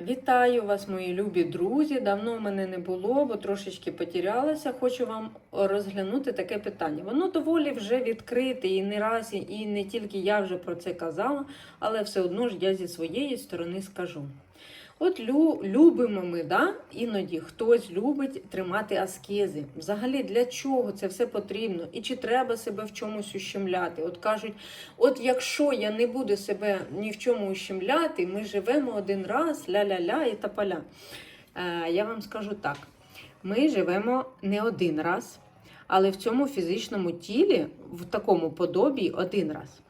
Вітаю вас, мої любі друзі. Давно мене не було, бо трошечки потерялася. Хочу вам розглянути таке питання. Воно доволі вже відкрите і не раз, і не тільки я вже про це казала, але все одно ж я зі своєї сторони скажу. От лю, любимо ми, да? іноді хтось любить тримати аскези. Взагалі для чого це все потрібно? І чи треба себе в чомусь ущемляти? От кажуть, от якщо я не буду себе ні в чому ущемляти, ми живемо один раз, ля-ля-ля і тапаля. Е, я вам скажу так: ми живемо не один раз, але в цьому фізичному тілі, в такому подобі, один раз.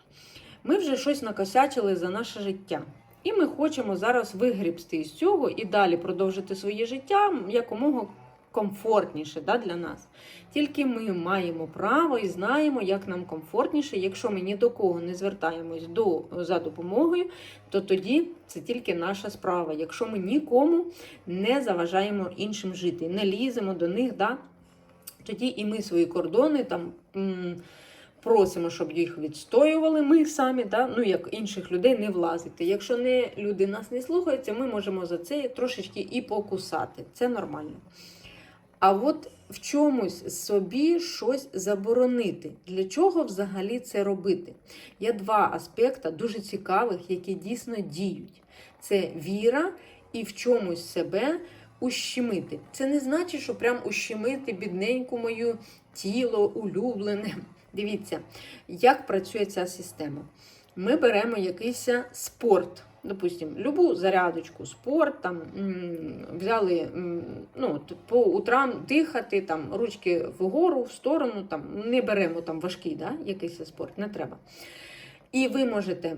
Ми вже щось накосячили за наше життя. І ми хочемо зараз вигрібсти із цього і далі продовжити своє життя якомога комфортніше да, для нас. Тільки ми маємо право і знаємо, як нам комфортніше. Якщо ми ні до кого не звертаємось до, за допомогою, то тоді це тільки наша справа. Якщо ми нікому не заважаємо іншим жити, не ліземо до них, да, тоді і ми свої кордони там. Просимо, щоб їх відстоювали ми самі, да? ну як інших людей не влазити. Якщо не люди нас не слухаються, ми можемо за це трошечки і покусати. Це нормально. А от в чомусь собі щось заборонити. Для чого взагалі це робити? Є два аспекти дуже цікавих, які дійсно діють: це віра і в чомусь себе ущемити. Це не значить, що прям ущемити бідненьку мою тіло, улюблене. Дивіться, як працює ця система. Ми беремо якийсь спорт, допустимо, любу зарядочку, спорт, там, взяли ну, по утрам дихати, там, ручки вгору, в сторону, там, не беремо там важкий да, якийсь спорт, не треба. І ви можете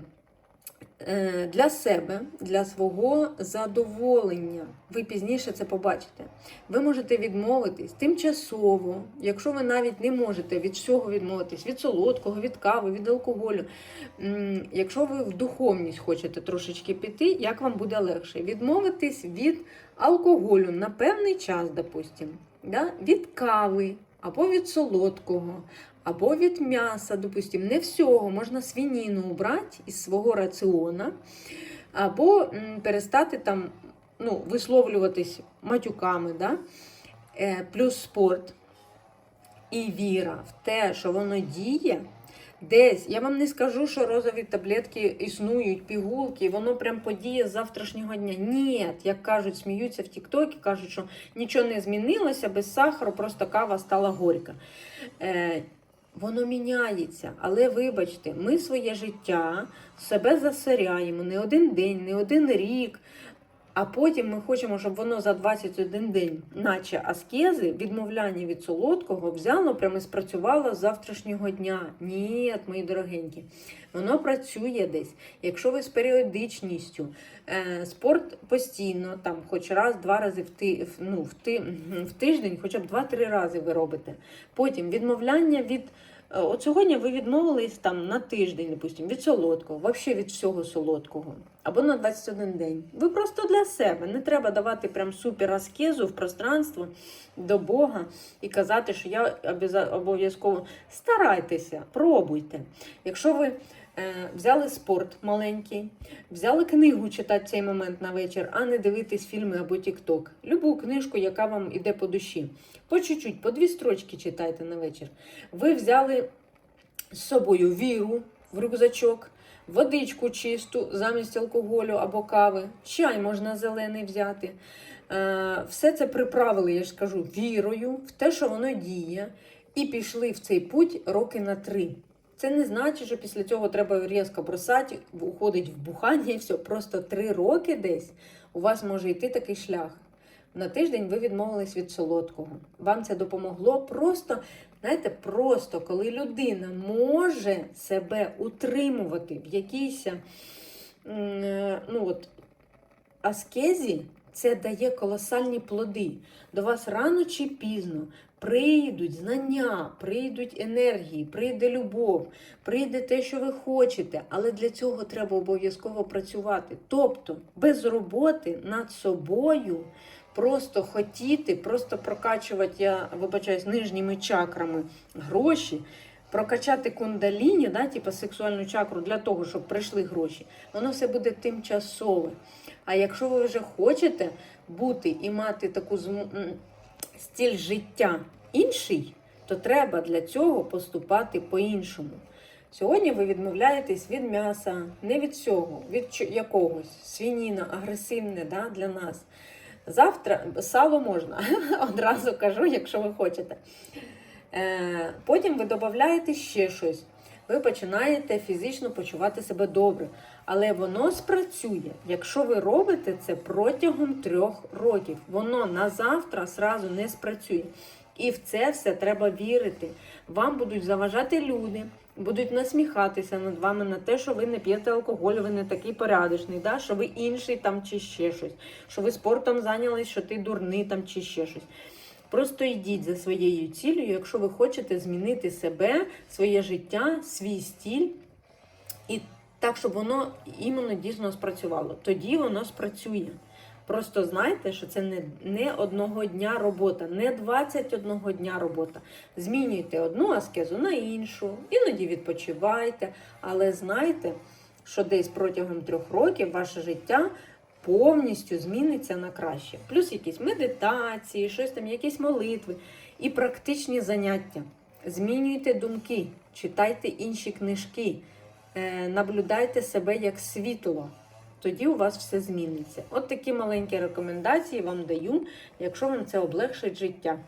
для себе, для свого задоволення, ви пізніше це побачите. Ви можете відмовитись тимчасово, якщо ви навіть не можете від всього відмовитись, від солодкого, від кави, від алкоголю. Якщо ви в духовність хочете трошечки піти, як вам буде легше? Відмовитись від алкоголю на певний час, допустим, да? від кави або від солодкого. Або від м'яса, допустим, не всього, можна свініну убрати із свого раціона, або перестати там ну, висловлюватись матюками, да? е, плюс спорт і віра в те, що воно діє. Десь, я вам не скажу, що розові таблетки існують, пігулки, воно прям подіє з завтрашнього дня. Ні, як кажуть, сміються в Тіктокі, кажуть, що нічого не змінилося, без сахару, просто кава стала горька. Е, Воно міняється, але вибачте, ми своє життя себе засоряємо не один день, не один рік. А потім ми хочемо, щоб воно за 21 день, наче аскези, відмовляння від солодкого, взяло прямо і спрацювало з завтрашнього дня. Ні, мої дорогенькі, воно працює десь. Якщо ви з періодичністю, е, спорт постійно, там, хоч раз-два рази в, ти, ну, в, ти, в тиждень, хоча б два-три рази ви робите. Потім відмовляння від. Е, От сьогодні ви відмовились там на тиждень, допустим, від солодкого, взагалі від всього солодкого. Або на 21 день. Ви просто для себе. Не треба давати прям супер аскезу в пространство до Бога і казати, що я обов'язково старайтеся, пробуйте. Якщо ви взяли спорт маленький, взяли книгу читати цей момент на вечір, а не дивитись фільми або тікток. Любу книжку, яка вам іде по душі. По чуть-чуть, по дві строчки читайте на вечір. Ви взяли з собою віру в рюкзачок, водичку чисту замість алкоголю або кави, чай можна зелений взяти. Е, Все це приправили, я ж кажу, вірою в те, що воно діє, і пішли в цей путь роки на три. Це не значить, що після цього треба різко бросати, уходить в бухання і все. Просто три роки десь у вас може йти такий шлях. На тиждень ви відмовились від солодкого. Вам це допомогло просто, знаєте, просто коли людина може себе утримувати в якійсь е, ну аскезі, це дає колосальні плоди. До вас рано чи пізно прийдуть знання, прийдуть енергії, прийде любов, прийде те, що ви хочете, але для цього треба обов'язково працювати. Тобто без роботи над собою. Просто хотіти, просто прокачувати, я вибачаюсь, нижніми чакрами гроші, прокачати кундаліні, да, типу сексуальну чакру для того, щоб прийшли гроші, воно все буде тимчасове. А якщо ви вже хочете бути і мати таку стиль життя інший, то треба для цього поступати по-іншому. Сьогодні ви відмовляєтесь від м'яса, не від цього, від якогось свініна, агресивне да, для нас. Завтра сало можна, одразу кажу, якщо ви хочете. Е, потім ви додаєте ще щось. Ви починаєте фізично почувати себе добре. Але воно спрацює, якщо ви робите це протягом трьох років. Воно на завтра сразу не спрацює. І в це все треба вірити. Вам будуть заважати люди, будуть насміхатися над вами на те, що ви не п'єте алкоголь, ви не такий порядочний, да? що ви інший там чи ще щось, що ви спортом зайнялись, що ти дурний там чи ще щось. Просто йдіть за своєю цілею, якщо ви хочете змінити себе, своє життя, свій стіль, і так, щоб воно іменно дійсно спрацювало. Тоді воно спрацює. Просто знайте, що це не, не одного дня робота, не 21 дня робота. Змінюйте одну аскезу на іншу, іноді відпочивайте, але знайте, що десь протягом трьох років ваше життя повністю зміниться на краще. Плюс якісь медитації, щось там, якісь молитви і практичні заняття. Змінюйте думки, читайте інші книжки, е, наблюдайте себе як світло. Тоді у вас все зміниться. От такі маленькі рекомендації вам даю, якщо вам це облегшить життя.